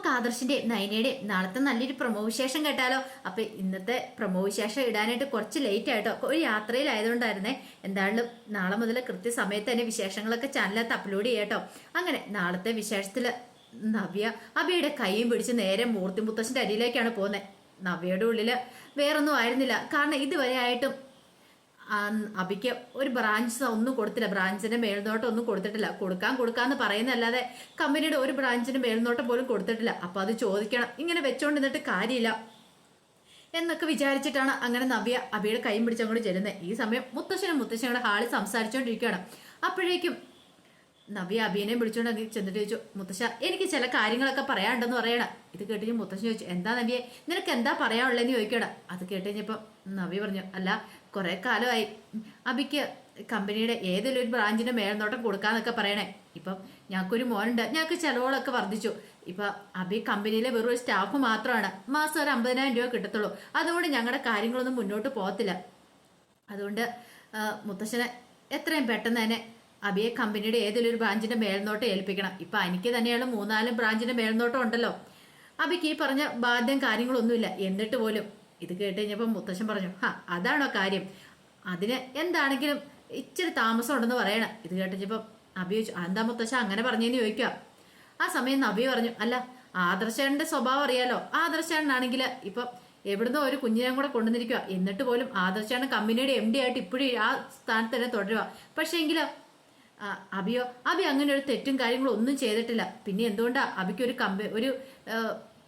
നമുക്ക് ആദർശിന്റെ നയനയുടെ നാളത്തെ നല്ലൊരു പ്രമോ വിശേഷം കേട്ടാലോ? അപ്പൊ ഇന്നത്തെ പ്രമോ വിശേഷം ഇടാനായിട്ട് കുറച്ച് ലേറ്റ് ആയിട്ടോ? ഒരു യാത്രയിലായതുകൊണ്ടായിരുന്നേ. എന്തായാലും നാളെ മുതൽ കൃത്യസമയത്ത് തന്നെ വിശേഷങ്ങളൊക്കെ ചാനലകത്ത് അപ്ലോഡ് ചെയ്യാട്ടോ അങ്ങനെ നാളത്തെ വിശേഷത്തിൽ നവ്യ അബിയുടെ കൈയും പിടിച്ച് നേരെ മൂർത്തി മുത്തശ്ശന്റെ അരിയിലേക്കാണ് പോകുന്നത് നവ്യയുടെ ഉള്ളിൽ വേറൊന്നും ആയിരുന്നില്ല. കാരണം ഇതുവരെ ആയിട്ടും അബിക്ക് ഒരു ബ്രാഞ്ച് ഒന്നും കൊടുത്തില്ല. ബ്രാഞ്ചിന്റെ മേൽനോട്ടം ഒന്നും കൊടുത്തിട്ടില്ല. കൊടുക്കാൻ കൊടുക്കാന്ന് പറയുന്നല്ലാതെ കമ്പനിയുടെ ഒരു ബ്രാഞ്ചിന്റെ മേൽനോട്ടം പോലും കൊടുത്തിട്ടില്ല. അപ്പൊ അത് ചോദിക്കണം. ഇങ്ങനെ വെച്ചോണ്ട് നിന്നിട്ട് കാര്യമില്ല. എന്നൊക്കെ വിചാരിച്ചിട്ടാണ് അങ്ങനെ നവ്യ അബിയുടെ കൈയും പിടിച്ചങ്ങോട്ട് ചെല്ലുന്നത് ഈ സമയം മുത്തശ്ശനും മുത്തശ്ശനും ഹാളിൽ സംസാരിച്ചുകൊണ്ടിരിക്കുകയാണ് അപ്പോഴേക്കും നവ്യ അബിയനെയും വിളിച്ചുകൊണ്ട് അങ്ങ് ചെന്നിട്ട് ചോദിച്ചു മുത്തശ്ശ എനിക്ക് ചില കാര്യങ്ങളൊക്കെ പറയാനുണ്ടെന്ന് പറയണം. ഇത് കേട്ടിട്ട് മുത്തശ്ശൻ ചോദിച്ചു എന്താ നവ്യെ? നിനക്ക് എന്താ പറയാനുള്ളതെന്ന് ചോദിക്കണം. അത് കേട്ട് കഴിഞ്ഞപ്പോൾ നവ്യ പറഞ്ഞു അല്ല കുറെ കാലമായി. അബിക്ക് കമ്പനിയുടെ ഏതെങ്കിലും ഒരു ബ്രാഞ്ചിന്റെ മേൽനോട്ടം കൊടുക്കാന്നൊക്കെ പറയണേ. ഇപ്പം ഞങ്ങൾക്കൊരു മോനുണ്ട്. ഞങ്ങൾക്ക് ചെലവുകളൊക്കെ വർദ്ധിച്ചു. ഇപ്പൊ അബി കമ്പനിയിലെ വെറും സ്റ്റാഫ് മാത്രമാണ്. മാസം ഒരു അമ്പതിനായിരം രൂപ കിട്ടത്തുള്ളൂ. അതുകൊണ്ട് ഞങ്ങളുടെ കാര്യങ്ങളൊന്നും മുന്നോട്ട് പോകത്തില്ല. അതുകൊണ്ട് മുത്തശ്ശനെ എത്രയും പെട്ടെന്ന് തന്നെ അബിയെ കമ്പനിയുടെ ഏതെങ്കിലും ഒരു ബ്രാഞ്ചിന്റെ മേൽനോട്ടം ഏൽപ്പിക്കണം. ഇപ്പൊ എനിക്ക് തന്നെയാണ് മൂന്നാലും ബ്രാഞ്ചിന്റെ മേൽനോട്ടം ഉണ്ടല്ലോ. അബിക്ക് ഈ പറഞ്ഞ ബാധ്യം കാര്യങ്ങളൊന്നുമില്ല. എന്നിട്ട് പോലും ഇത് കേട്ട് കഴിഞ്ഞപ്പോൾ മുത്തശ്ശൻ പറഞ്ഞു ഹാ അതാണോ കാര്യം? അതിന് എന്താണെങ്കിലും ഇച്ചിരി താമസം ഉണ്ടെന്ന് പറയണം. ഇത് കേട്ടിച്ചപ്പം അബി ചോദിച്ചു എന്താ മുത്തശ്ശ അങ്ങനെ പറഞ്ഞെന്ന് ചോദിക്കുക ആ സമയം നബി പറഞ്ഞു അല്ല ആദർശേട്ടന്റെ സ്വഭാവം അറിയാലോ. ആദർശേണനാണെങ്കിൽ ഇപ്പം എവിടുന്നോ ഒരു കുഞ്ഞിനെയും കൂടെ കൊണ്ടുവന്നിരിക്കുക എന്നിട്ട് പോലും ആദർശേട്ടൻ കമ്പനിയുടെ എം ഡി ആയിട്ട് ഇപ്പോഴും ആ സ്ഥാനത്ത് തന്നെ തുടരുക പക്ഷേ എങ്കിലോ അഭി അബിയോ അബി അങ്ങനെ ഒരു തെറ്റും കാര്യങ്ങളും ഒന്നും ചെയ്തിട്ടില്ല. പിന്നെ എന്തുകൊണ്ടാണ് അബിക്ക് ഒരു കമ്പ ഒരു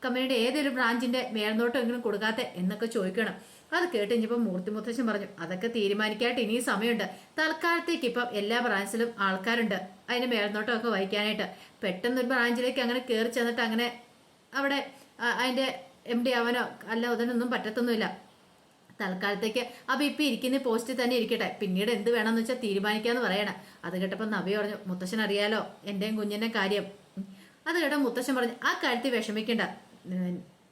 കമ്പനിയുടെ ഏതൊരു ബ്രാഞ്ചിന്റെ മേൽനോട്ടം എങ്കിലും കൊടുക്കാത്ത എന്നൊക്കെ ചോദിക്കണം. അത് കേട്ട് ഇനിയിപ്പം മൂർത്തി മുത്തശ്ശൻ പറഞ്ഞു അതൊക്കെ തീരുമാനിക്കാനായിട്ട് ഇനിയും സമയമുണ്ട്. തൽക്കാലത്തേക്ക് ഇപ്പം എല്ലാ ബ്രാഞ്ചിലും ആൾക്കാരുണ്ട്. അതിന് മേൽനോട്ടം ഒക്കെ വഹിക്കാനായിട്ട്. പെട്ടെന്ന് ഒരു ബ്രാഞ്ചിലേക്ക് അങ്ങനെ കയറി ചെന്നിട്ട് അങ്ങനെ അവിടെ അതിന്റെ എം ഡി ആവാനോ അല്ല അതിനൊന്നും പറ്റത്തൊന്നുമില്ല. തൽക്കാലത്തേക്ക് അപ്പൊ ഇപ്പൊ ഇരിക്കുന്ന പോസ്റ്റിൽ തന്നെ ഇരിക്കട്ടെ. പിന്നീട് എന്ത് വേണമെന്ന് വെച്ചാൽ തീരുമാനിക്കാന്ന് പറയണം. അത് കേട്ടപ്പോൾ നവി പറഞ്ഞു മുത്തശ്ശൻ അറിയാലോ എന്റെയും കുഞ്ഞിന്റെ കാര്യം. അത് കേട്ടോ മുത്തശ്ശൻ പറഞ്ഞു ആ കാര്യത്തിൽ വിഷമിക്കണ്ട.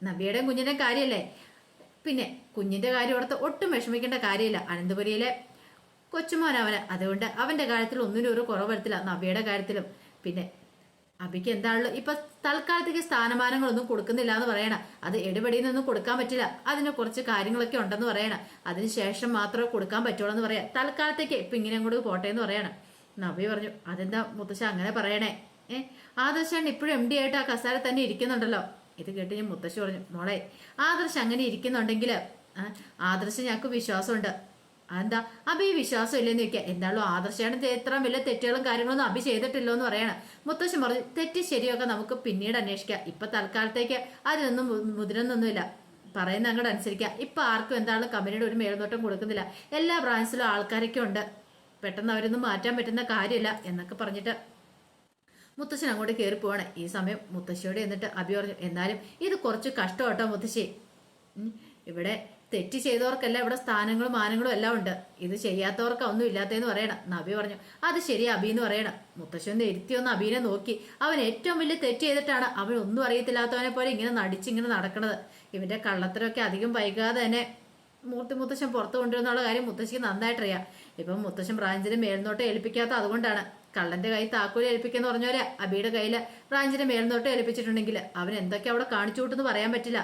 നബിയുടെയും കുഞ്ഞിന്റെ കാര്യമല്ലേ പിന്നെ കുഞ്ഞിന്റെ കാര്യം ഓർത്ത് ഒട്ടും വിഷമിക്കേണ്ട കാര്യമില്ല. അനന്തപുരിയിലെ കൊച്ചുമോനവന് അതുകൊണ്ട് അവന്റെ കാര്യത്തിൽ ഒന്നിനും ഒരു കുറവ് വരത്തില്ല നബിയുടെ കാര്യത്തിലും. പിന്നെ അബിക്ക് എന്താണല്ലോ ഇപ്പൊ തൽക്കാലത്തേക്ക് സ്ഥാനമാനങ്ങളൊന്നും കൊടുക്കുന്നില്ല എന്ന് പറയണ. അത് എടുപടിയിൽ നിന്നും കൊടുക്കാൻ പറ്റില്ല. അതിന് കുറച്ച് കാര്യങ്ങളൊക്കെ ഉണ്ടെന്ന് പറയണ. അതിന് ശേഷം മാത്രമേ കൊടുക്കാൻ പറ്റുള്ളൂ എന്ന് പറയാം. തൽക്കാലത്തേക്ക് ഇപ്പൊ ഇങ്ങനെ അങ്ങോട്ട് പോട്ടെ എന്ന് പറയണം. നബി പറഞ്ഞു അതെന്താ മുത്തശ്ശ അങ്ങനെ പറയണേ? ഏഹ് ആദർശാണ് ഇപ്പോഴും എം ഡി ആയിട്ട് ആ കസാര തന്നെ ഇരിക്കുന്നുണ്ടല്ലോ. ഇത് കേട്ട് ഞാൻ മുത്തശ്ശി പറഞ്ഞു മോളെ ആദർശ് അങ്ങനെ ഇരിക്കുന്നുണ്ടെങ്കിൽ ആദർശ് ഞങ്ങൾക്ക് വിശ്വാസമുണ്ട്. എന്താ അബി വിശ്വാസം ഇല്ലെന്ന് ചോദിക്കുക എന്താണല്ലോ ആദർശയാണ് ഇത്ര വലിയ തെറ്റുകളും കാര്യങ്ങളൊന്നും അബി ചെയ്തിട്ടില്ലോ എന്ന് പറയണം. മുത്തശ്ശൻ പറഞ്ഞു തെറ്റ് ശരിയൊക്കെ നമുക്ക് പിന്നീട് അന്വേഷിക്കാം. ഇപ്പൊ തൽക്കാലത്തേക്ക് അതിനൊന്നും മുതിരുന്നൊന്നുമില്ല. പറയുന്ന അങ്ങോട്ട് അനുസരിക്കുക ഇപ്പൊ ആർക്കും എന്താണ് കമ്പനിയുടെ ഒരു മേൽനോട്ടം കൊടുക്കുന്നില്ല. എല്ലാ ബ്രാഞ്ചിലും ആൾക്കാരൊക്കെ ഉണ്ട്. പെട്ടെന്ന് അവരൊന്നും മാറ്റാൻ പറ്റുന്ന കാര്യമില്ല എന്നൊക്കെ പറഞ്ഞിട്ട് മുത്തശ്ശൻ അങ്ങോട്ട് കയറി പോവാണ് ഈ സമയം മുത്തശ്ശിയോട് എന്നിട്ട് അഭി പറഞ്ഞു എന്നാലും ഇത് കുറച്ച് കഷ്ടമാട്ടോ മുത്തശ്ശി. ഇവിടെ തെറ്റ് ചെയ്തവർക്കല്ല ഇവിടെ സ്ഥാനങ്ങളും മാനങ്ങളും എല്ലാം ഉണ്ട്. ഇത് ചെയ്യാത്തവർക്ക് ഒന്നും ഇല്ലാത്തതെന്ന് പറയണം. നബി പറഞ്ഞു അത് ശരി അബി എന്ന് പറയണം. മുത്തശ്ശി ഒന്ന് ഇരുത്തി ഒന്ന് അബീനെ നോക്കി. അവൻ ഏറ്റവും വലിയ തെറ്റ് ചെയ്തിട്ടാണ് അവൻ ഒന്നും അറിയത്തില്ലാത്തവനെ പോലെ ഇങ്ങനെ നടിച്ചിങ്ങനെ നടക്കണത്. ഇവന്റെ കള്ളത്തരമൊക്കെ അധികം വൈകാതെ തന്നെ മൂർത്തി മുത്തശ്ശൻ പുറത്തു കൊണ്ടുവരുന്നുള്ള കാര്യം മുത്തശ്ശിക്ക് നന്നായിട്ടറിയാം. ഇപ്പം മുത്തശ്ശൻ പ്രാഞ്ചിനെ മേൽനോട്ടം ഏൽപ്പിക്കാത്ത അതുകൊണ്ടാണ്. കള്ളന്റെ കൈ താക്കോൽ ഏൽപ്പിക്കുന്ന പറഞ്ഞോലെ അബിയുടെ കയ്യിൽ റാഞ്ചിന്റെ മേൽനോട്ടം ഏൽപ്പിച്ചിട്ടുണ്ടെങ്കിൽ അവൻ എന്തൊക്കെ അവിടെ കാണിച്ചു കൂട്ടെന്ന് പറയാൻ പറ്റില്ല.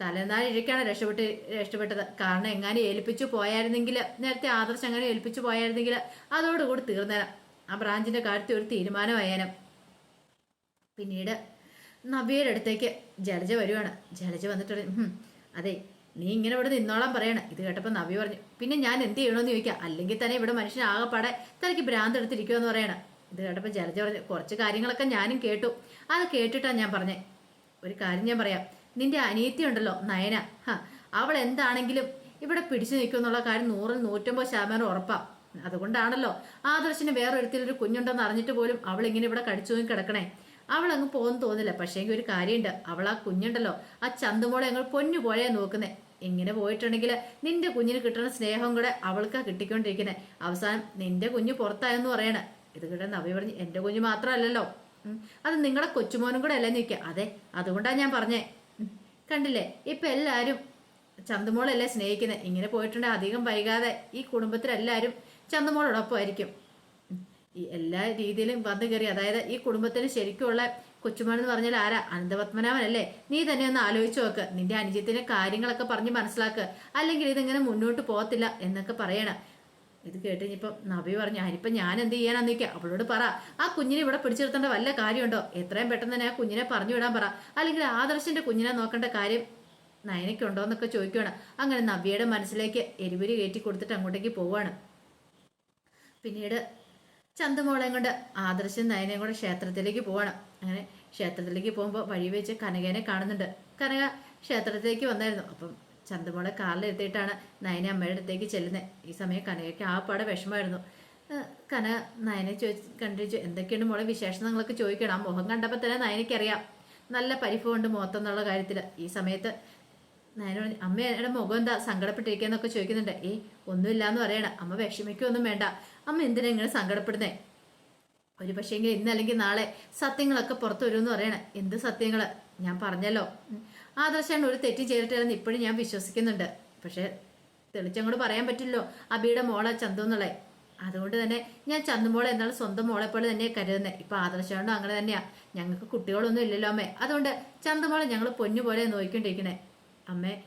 തലേന്നാളിരിക്കാണ് രക്ഷപ്പെട്ട് രക്ഷപ്പെട്ടത്. കാരണം എങ്ങാനും ഏൽപ്പിച്ചു പോയായിരുന്നെങ്കിൽ നേരത്തെ ആദർശം അങ്ങനെ ഏൽപ്പിച്ചു പോയായിരുന്നെങ്കിൽ അതോടുകൂടി തീർന്നേരം ആ ബ്രാഞ്ചിന്റെ കാര്യത്തിൽ ഒരു തീരുമാനമായേനം പിന്നീട് നബിയുടെ അടുത്തേക്ക് ജലജ വരുവാണ്. ജലജ വന്നിട്ട് അതെ നീ ഇങ്ങനെ ഇവിടെ നിന്നോളാൻ പറയണ. ഇത് കേട്ടപ്പോൾ നവി പറഞ്ഞു പിന്നെ ഞാൻ എന്ത് ചെയ്യണമെന്ന് ചോദിക്കാം. അല്ലെങ്കിൽ തന്നെ ഇവിടെ മനുഷ്യൻ ആകെപ്പാടെ തനിക്ക് ഭ്രാന്ത് എടുത്തിരിക്കുമെന്ന് പറയണം. ഇത് കേട്ടപ്പോൾ ജലജ പറഞ്ഞു കുറച്ച് കാര്യങ്ങളൊക്കെ ഞാനും കേട്ടു. അത് കേട്ടിട്ടാണ് ഞാൻ പറഞ്ഞേ. ഒരു കാര്യം ഞാൻ പറയാം. നിന്റെ അനിയത്തി ഉണ്ടല്ലോ നയന. ഹ അവൾ എന്താണെങ്കിലും ഇവിടെ പിടിച്ചു നിൽക്കുമെന്നുള്ള കാര്യം നൂറിൽ നൂറ്റമ്പത് ശതമാനം ഉറപ്പാ. അതുകൊണ്ടാണല്ലോ ആദർശിന് വേറൊരുത്തിലൊരു കുഞ്ഞുണ്ടെന്ന് അറിഞ്ഞിട്ട് പോലും അവൾ ഇങ്ങനെ ഇവിടെ കടിച്ചു കിടക്കണേ. അവൾ അങ്ങ് പോകുന്നു തോന്നില്ല. പക്ഷേ എങ്കിൽ ഒരു കാര്യമുണ്ട്. അവൾ ആ കുഞ്ഞുണ്ടല്ലോ. ആ ചന്തുമോളെ ഞങ്ങൾ പൊന്നു പോലെയാ നോക്കുന്നേ. ഇങ്ങനെ പോയിട്ടുണ്ടെങ്കിൽ നിന്റെ കുഞ്ഞിന് കിട്ടുന്ന സ്നേഹം കൂടെ അവൾക്കാ കിട്ടിക്കൊണ്ടിരിക്കുന്നത് അവസാനം നിന്റെ കുഞ്ഞ് പുറത്തായെന്ന് പറയണ. ഇത് കിട്ടാൻ നവി പറഞ്ഞു എന്റെ കുഞ്ഞ് മാത്രമല്ലല്ലോ. അത് നിങ്ങളുടെ കൊച്ചുമോനും കൂടെ അല്ലേ നിൽക്കുക അതെ അതുകൊണ്ടാണ് ഞാൻ പറഞ്ഞേ. കണ്ടില്ലേ? ഇപ്പൊ എല്ലാവരും ചന്തുമോളല്ലേ സ്നേഹിക്കുന്നത് ഇങ്ങനെ പോയിട്ടുണ്ടെങ്കിൽ അധികം വൈകാതെ ഈ കുടുംബത്തിലെല്ലാവരും ചന്തുമോളോടൊപ്പം ആയിരിക്കും. ഈ എല്ലാ രീതിയിലും വന്നു കയറി. അതായത് ഈ കുടുംബത്തിന് ശരിക്കുള്ള കൊച്ചുമോനെന്ന് പറഞ്ഞാൽ ആരാ? അനന്തപത്മനാഭൻ അല്ലേ നീ തന്നെ ഒന്ന് ആലോചിച്ച് നോക്ക്. നിന്റെ അനുജത്തിന്റെ കാര്യങ്ങളൊക്കെ പറഞ്ഞ് മനസ്സിലാക്ക്. അല്ലെങ്കിൽ ഇതിങ്ങനെ മുന്നോട്ട് പോകത്തില്ല എന്നൊക്കെ പറയണം. ഇത് കേട്ട് ഇനിയിപ്പം നബി പറഞ്ഞു അതിനിപ്പം ഞാൻ എന്ത് ചെയ്യാനാന്ന് നിൽക്കുക അവളോട് പറ. ആ കുഞ്ഞിനെ ഇവിടെ പിടിച്ചിരുത്തേണ്ട വല്ല കാര്യമുണ്ടോ? എത്രയും പെട്ടെന്ന് തന്നെ ആ കുഞ്ഞിനെ പറഞ്ഞു വിടാൻ പറ. അല്ലെങ്കിൽ ആദർശിന്റെ കുഞ്ഞിനെ നോക്കേണ്ട കാര്യം നയനയ്ക്കുണ്ടോ എന്നൊക്കെ ചോദിക്കുകയാണ് അങ്ങനെ നബിയുടെ മനസ്സിലേക്ക് എരിപുരി കയറ്റി കൊടുത്തിട്ട് അങ്ങോട്ടേക്ക് പോവാണ് പിന്നീട് ചന്തുമോളെയും കൊണ്ട് ആദർശം നയനയും കൂടെ ക്ഷേത്രത്തിലേക്ക് പോകണം അങ്ങനെ ക്ഷേത്രത്തിലേക്ക് പോകുമ്പോൾ വഴി വെച്ച് കനകേനെ കാണുന്നുണ്ട്. കനക ക്ഷേത്രത്തിലേക്ക് വന്നായിരുന്നു. അപ്പം ചന്തുമോളെ കാറിലെത്തിയിട്ടാണ് നയനെ അമ്മയുടെ അടുത്തേക്ക് ചെല്ലുന്നത് ഈ സമയം കനകയ്ക്ക് ആ പാടെ വിഷമമായിരുന്നു കന നയനെ ചോദിച്ച് കണ്ടിച്ചു എന്തൊക്കെയുണ്ട് മോളെ വിശേഷങ്ങളൊക്കെ ചോദിക്കണം. ആ മുഖം കണ്ടപ്പോൾ തന്നെ നയനയ്ക്കറിയാം. നല്ല പരിഭവമുണ്ട് മുഖത്തെന്നുള്ള കാര്യത്തിൽ ഈ സമയത്ത് നയന പറഞ്ഞു അമ്മയുടെ മുഖം എന്താ? സങ്കടപ്പെട്ടിരിക്കുന്നൊക്കെ ചോദിക്കുന്നുണ്ട്. ഏയ് ഒന്നുമില്ലാന്ന് പറയണ അമ്മ വിഷമിക്കൊന്നും വേണ്ട. അമ്മ എന്തിനാ ഇങ്ങനെ സങ്കടപ്പെടുന്നേ? ഒരു പക്ഷേങ്കിൽ ഇന്ന് അല്ലെങ്കിൽ നാളെ സത്യങ്ങളൊക്കെ പുറത്തു വരുമെന്ന് പറയണേ. എന്ത് സത്യങ്ങൾ? ഞാൻ പറഞ്ഞല്ലോ. ആദർശാണ് ഒരു തെറ്റ് ചെയ്തിട്ടില്ലെന്ന് ഇപ്പോഴും ഞാൻ വിശ്വസിക്കുന്നുണ്ട്. പക്ഷെ തെളിച്ചങ്ങോട് പറയാൻ പറ്റില്ലല്ലോ. അബിയുടെ മോളെ ചന്തു എന്നുള്ളേ അതുകൊണ്ട് തന്നെ ഞാൻ ചന്തുമോളെ എന്നാൽ സ്വന്തം മോളെ പോലെ തന്നെ കരുതുന്നത് ഇപ്പൊ ആദർശാണ്ടോ അങ്ങനെ തന്നെയാ. ഞങ്ങൾക്ക് കുട്ടികളൊന്നും ഇല്ലല്ലോ അമ്മേ. അതുകൊണ്ട് ചന്തുമോളെ ഞങ്ങൾ പൊന്നുപോലെ നോക്കിക്കൊണ്ടിരിക്കണേ. അമ്മേ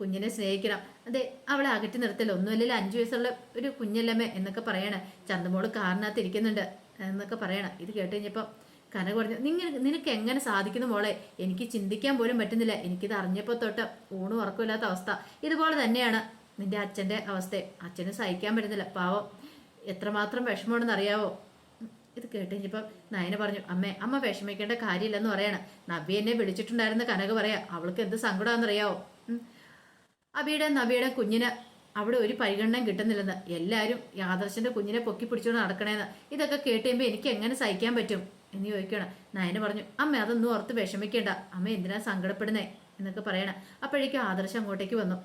കുഞ്ഞിനെ സ്നേഹിക്കണം. അതെ അവളെ അകറ്റി നിർത്തല്ലോ ഒന്നുമില്ലല്ലോ അഞ്ചു വയസ്സുള്ള ഒരു കുഞ്ഞല്ലമ്മേ എന്നൊക്കെ പറയണേ. ചന്തമോൾ കാറിനകത്ത് ഇരിക്കുന്നുണ്ട് എന്നൊക്കെ പറയണം. ഇത് കേട്ട് കഴിഞ്ഞപ്പം കന പറഞ്ഞു നിങ്ങൾ നിനക്ക് എങ്ങനെ സാധിക്കുന്നു മോളെ? എനിക്ക് ചിന്തിക്കാൻ പോലും പറ്റുന്നില്ല. എനിക്കിത് അറിഞ്ഞപ്പോൾ തൊട്ട് ഊണും ഉറക്കമില്ലാത്ത അവസ്ഥ. ഇതുപോലെ തന്നെയാണ് നിന്റെ അച്ഛന്റെ അവസ്ഥ. അച്ഛന് സഹിക്കാൻ പറ്റുന്നില്ല. പാവം. എത്രമാത്രം വിഷമമാണെന്ന് അറിയാവോ? ഇത് കേട്ട് കഴിഞ്ഞപ്പം നയന പറഞ്ഞു അമ്മ അമ്മ വിഷമിക്കേണ്ട കാര്യമില്ലെന്ന് പറയാണ്. നബി എന്നെ വിളിച്ചിട്ടുണ്ടായിരുന്ന കനക പറയാ അവൾക്ക് എന്ത് സങ്കടമാണെന്നറിയാവോ. അബിയുടെ നബിയുടെ കുഞ്ഞിന് അവിടെ ഒരു പരിഗണന കിട്ടുന്നില്ലെന്ന്. എല്ലാവരും യാദർശന്റെ കുഞ്ഞിനെ പൊക്കി പിടിച്ചുകൊണ്ട് നടക്കണേന്ന്. ഇതൊക്കെ കേട്ടുമ്പോൾ എനിക്ക് എങ്ങനെ സഹിക്കാൻ പറ്റും എന്ന് ചോദിക്കണം നയന പറഞ്ഞു അമ്മ അതൊന്നും ഓർത്ത് വിഷമിക്കേണ്ട. അമ്മ എന്തിനാ സങ്കടപ്പെടുന്നേ? എന്നൊക്കെ പറയണം. അപ്പോഴേക്കും ആദർശം അങ്ങോട്ടേക്ക് വന്നു.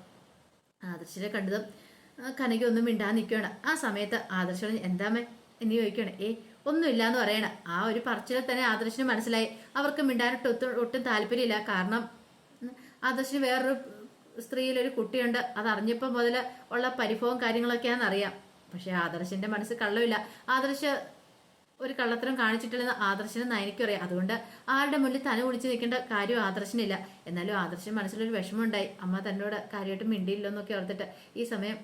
ആദർശനെ കണ്ടതും കനക ഒന്നും മിണ്ടാൻ നിൽക്കുകയാണ് ആ സമയത്ത് ആദർശം എന്താമേ എന്ന് ചോദിക്കുകയാണ്. ഏ ഒന്നുമില്ല എന്ന് പറയണം. ആ ഒരു പറച്ചിൽ തന്നെ ആദർശന് മനസ്സിലായി. അവർക്ക് മിണ്ടാനിട്ട് ഒട്ടും താല്പര്യമില്ല. കാരണം ആദർശിന് വേറൊരു സ്ത്രീയിലൊരു കുട്ടിയുണ്ട്. അത് അറിഞ്ഞപ്പോൾ മുതൽ ഉള്ള പരിഭവം കാര്യങ്ങളൊക്കെയാണെന്ന് അറിയാം. പക്ഷെ ആദർശന്റെ മനസ്സ് കള്ളമില്ല. ആദർശ ഒരു കള്ളത്തരം കാണിച്ചിട്ടില്ലെന്ന് ആദർശന് നയനിക്കും അറിയാം. അതുകൊണ്ട് ആരുടെ മുന്നിൽ തന കുടിച്ച് നിൽക്കേണ്ട കാര്യം ആദർശനില്ല. എന്നാലും ആദർശന് മനസ്സിലൊരു വിഷമമുണ്ടായി. അമ്മ തന്നോട് കാര്യമായിട്ട് മിണ്ടിയില്ലെന്നൊക്കെ ഓർത്തിട്ട് ഈ സമയം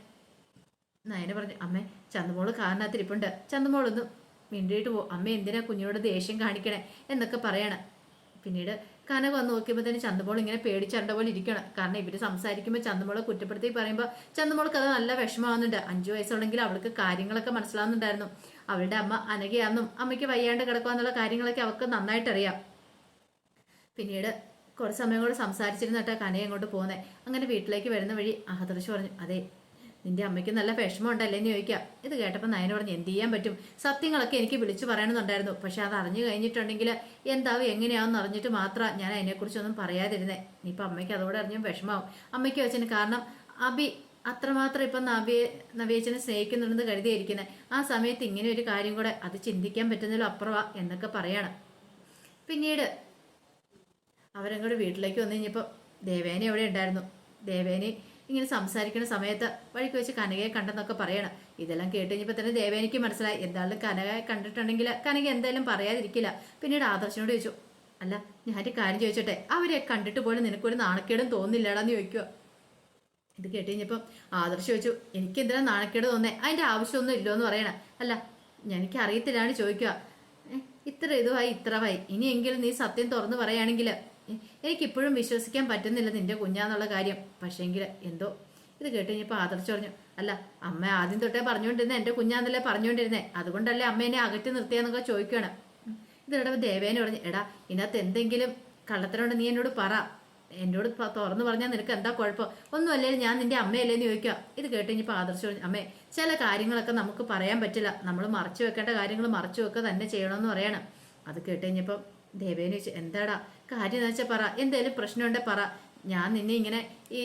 നയന പറഞ്ഞു അമ്മേ ചന്ദമോൾ കാറിനകത്തിരിപ്പുണ്ട്. ചന്തുമോളൊന്ന് മിണ്ടിയിട്ട് പോ അമ്മ എന്തിനാ കുഞ്ഞിനോട് ദേഷ്യം കാണിക്കണേ എന്നൊക്കെ പറയണം. പിന്നീട് കനക വന്ന് നോക്കിയപ്പോൾ തന്നെ ചന്ദമോൾ ഇങ്ങനെ പേടിച്ചണ്ട പോലെ ഇരിക്കണം. കാരണം ഇവർ സംസാരിക്കുമ്പോൾ ചന്ദമോളെ കുറ്റപ്പെടുത്തി പറയുമ്പോൾ ചന്ദമോൾക്ക് അത് നല്ല വിഷമമാവുന്നുണ്ട്. അഞ്ചു വയസ്സുള്ളെങ്കിൽ അവൾക്ക് കാര്യങ്ങളൊക്കെ മനസ്സിലാവുന്നുണ്ടായിരുന്നു. അവളുടെ അമ്മ അനകയാണെന്നും അമ്മയ്ക്ക് വയ്യാണ്ട് കിടക്കുക കാര്യങ്ങളൊക്കെ അവൾക്ക് നന്നായിട്ട് അറിയാം പിന്നീട് കുറച്ച് സമയം കൂടെ സംസാരിച്ചിരുന്നിട്ടാണ് കനയെ അങ്ങോട്ട് പോകുന്നത് അങ്ങനെ വീട്ടിലേക്ക് വരുന്ന വഴി ആദർശ് പറഞ്ഞു അതെ നിന്റെ അമ്മയ്ക്ക് നല്ല വിഷമം ഉണ്ടല്ലേ എന്ന് ചോദിക്കാം ഇത് കേട്ടപ്പോൾ നയന പറഞ്ഞു എന്ത് ചെയ്യാൻ പറ്റും? സത്യങ്ങളൊക്കെ എനിക്ക് വിളിച്ചു പറയണമെന്നുണ്ടായിരുന്നു. പക്ഷെ അത് അറിഞ്ഞു കഴിഞ്ഞിട്ടുണ്ടെങ്കിൽ എന്താവും എങ്ങനെയാവും അറിഞ്ഞിട്ട് മാത്രം ഞാൻ അതിനെക്കുറിച്ചൊന്നും പറയാതിരുന്നേ. ഇനിയിപ്പോൾ അമ്മയ്ക്ക് അതോടെ അറിഞ്ഞും വിഷമാവും അമ്മയ്ക്ക് വെച്ചിന് കാരണം അബി അത്രമാത്രം ഇപ്പം നവ്യെ നവ്യേച്ചനെ സ്നേഹിക്കുന്നുണ്ടെന്ന് കരുതിയിരിക്കുന്നത് ആ സമയത്ത് ഇങ്ങനെ ഒരു കാര്യം കൂടെ അത് ചിന്തിക്കാൻ പറ്റുന്നതിലും അപ്പുറവാ എന്നൊക്കെ പറയണം. പിന്നീട് അവരങ്ങോട്ട് വീട്ടിലേക്ക് വന്നു കഴിഞ്ഞപ്പോൾ ദേവേനെ എവിടെ ഉണ്ടായിരുന്നു. ദേവേനി ഇങ്ങനെ സംസാരിക്കുന്ന സമയത്ത് വഴിക്ക് വെച്ച് കനകയെ കണ്ടെന്നൊക്കെ പറയണം. ഇതെല്ലാം കേട്ട് കഴിഞ്ഞപ്പോൾ തന്നെ ദേവേനിക്ക് മനസ്സിലായി. എന്തായാലും കനകയെ കണ്ടിട്ടുണ്ടെങ്കിൽ കനക എന്തായാലും പറയാതിരിക്കില്ല. പിന്നീട് ആദർശനോട് ചോദിച്ചു അല്ല ഞാനൊരു കാര്യം ചോദിച്ചോട്ടെ? അവരെ കണ്ടിട്ട് പോലും നിനക്കൊരു നാണക്കേടും തോന്നില്ലടാന്ന് ചോദിക്കുക ഇത് കേട്ട് കഴിഞ്ഞപ്പം ആദർശം ചോദിച്ചു എനിക്ക് എന്തിനാ നാണക്കേട് തോന്നേ അതിന്റെ ആവശ്യമൊന്നും ഇല്ലോ എന്ന് പറയണേ. അല്ല എനിക്ക് അറിയത്തില്ലാണ് ചോദിക്കുക ഇത്ര ഇതുമായി ഇത്രവായി ഇനിയെങ്കിലും നീ സത്യം തുറന്നു പറയുകയാണെങ്കിൽ എനിക്കിപ്പോഴും വിശ്വസിക്കാൻ പറ്റുന്നില്ല നിന്റെ കുഞ്ഞാന്നുള്ള കാര്യം. പക്ഷേങ്കിൽ എന്തോ ഇത് കേട്ട് കഴിഞ്ഞപ്പോൾ ആദർശ് പറഞ്ഞു അല്ല അമ്മ ആദ്യം തൊട്ടേ പറഞ്ഞുകൊണ്ടിരുന്ന എന്റെ കുഞ്ഞാന്നല്ലേ പറഞ്ഞുകൊണ്ടിരുന്നേ. അതുകൊണ്ടല്ലേ അമ്മ എന്നെ അകറ്റി നിർത്തിയെന്നൊക്കെ ചോദിക്കുകയാണ് ഉം. ഇതിനിടെ ദേവേനെ പറഞ്ഞു എടാ ഇതിനകത്ത് എന്തെങ്കിലും കള്ളത്തരമുണ്ട് നീ എന്നോട് പറ. എന്നോട് തുറന്നു പറഞ്ഞാൽ നിനക്ക് എന്താ കുഴപ്പം? ഒന്നുമല്ലേ ഞാൻ നിന്റെ അമ്മയല്ലേന്ന് ചോദിക്കുക ഇത് കേട്ട് ഇനിയിപ്പോൾ ആദർശ് പറഞ്ഞു അമ്മേ ചില കാര്യങ്ങളൊക്കെ നമുക്ക് പറയാൻ പറ്റില്ല. നമ്മൾ മറച്ചു വെക്കേണ്ട കാര്യങ്ങൾ മറച്ചു വെക്കുക തന്നെ ചെയ്യണമെന്ന് പറയണം. അത് കേട്ട് ദേവേനെ ചോദിച്ചു എന്താടാ കാര്യം എന്ന് വെച്ചാൽ പറ എന്തേലും പ്രശ്നമുണ്ടെ പറ. ഞാൻ നിന്നെ ഇങ്ങനെ ഈ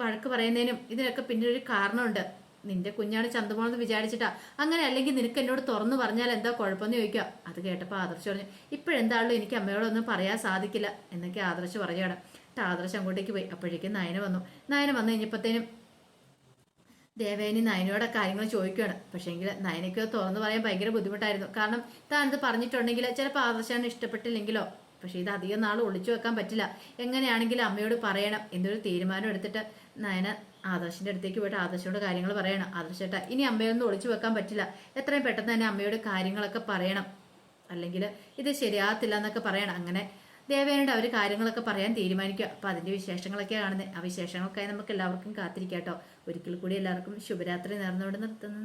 വഴക്ക് പറയുന്നതിനും ഇതിനൊക്കെ പിന്നൊരു കാരണമുണ്ട്. നിന്റെ കുഞ്ഞാണ് ചന്തുമോളെന്ന് വിചാരിച്ചിട്ടാ. അങ്ങനെ അല്ലെങ്കിൽ നിനക്ക് എന്നോട് തുറന്നു പറഞ്ഞാൽ എന്താ കുഴപ്പമെന്ന് ചോദിക്കുക. അത് കേട്ടപ്പോൾ ആദർശ് പറഞ്ഞു ഇപ്പോഴെന്താണല്ലോ എനിക്ക് അമ്മയോടൊന്നും പറയാൻ സാധിക്കില്ല എന്നൊക്കെ ആദർശ് പറയുകയാണ് എന്നിട്ട് ആദർശ് അങ്ങോട്ടേക്ക് പോയി. അപ്പോഴേക്കും നയന വന്നു. നയന വന്നു കഴിഞ്ഞപ്പോഴത്തേനും ദേവേനി നയനോടെ കാര്യങ്ങൾ ചോദിക്കുകയാണ് പക്ഷേങ്കിൽ നയനയ്ക്ക് തുറന്നു പറയാൻ ഭയങ്കര ബുദ്ധിമുട്ടായിരുന്നു. കാരണം താനത് പറഞ്ഞിട്ടുണ്ടെങ്കിൽ ചിലപ്പോൾ ആദർശാണ് ഇഷ്ടപ്പെട്ടില്ലെങ്കിലോ പക്ഷേ ഇത് അധികം നാൾ ഒളിച്ചു വെക്കാൻ പറ്റില്ല. എങ്ങനെയാണെങ്കിലും അമ്മയോട് പറയണം. എന്നൊരു തീരുമാനം എടുത്തിട്ട് നയന ആദർശിന്റെ അടുത്തേക്ക് പോയിട്ട് ആദർശിനോട് കാര്യങ്ങൾ പറയണം. ആദർശേട്ടാ ഇനി അമ്മയൊന്നും ഒളിച്ചു വെക്കാൻ പറ്റില്ല. എത്രയും പെട്ടെന്ന് തന്നെ അമ്മയോട് കാര്യങ്ങളൊക്കെ പറയണം. അല്ലെങ്കിൽ ഇത് ശരിയാകത്തില്ല എന്നൊക്കെ പറയണം. അങ്ങനെ ദേവേനോട് അവർ കാര്യങ്ങളൊക്കെ പറയാൻ തീരുമാനിക്കുക. അപ്പോൾ അതിന്റെ വിശേഷങ്ങളൊക്കെ കാണുന്നത് ആ വിശേഷങ്ങൾക്കായി നമുക്ക് എല്ലാവർക്കും കാത്തിരിക്കാം കേട്ടോ. ഒരിക്കൽ കൂടി എല്ലാവർക്കും ശുഭരാത്രി നേർന്നുകൊണ്ട് നിർത്തുന്നു.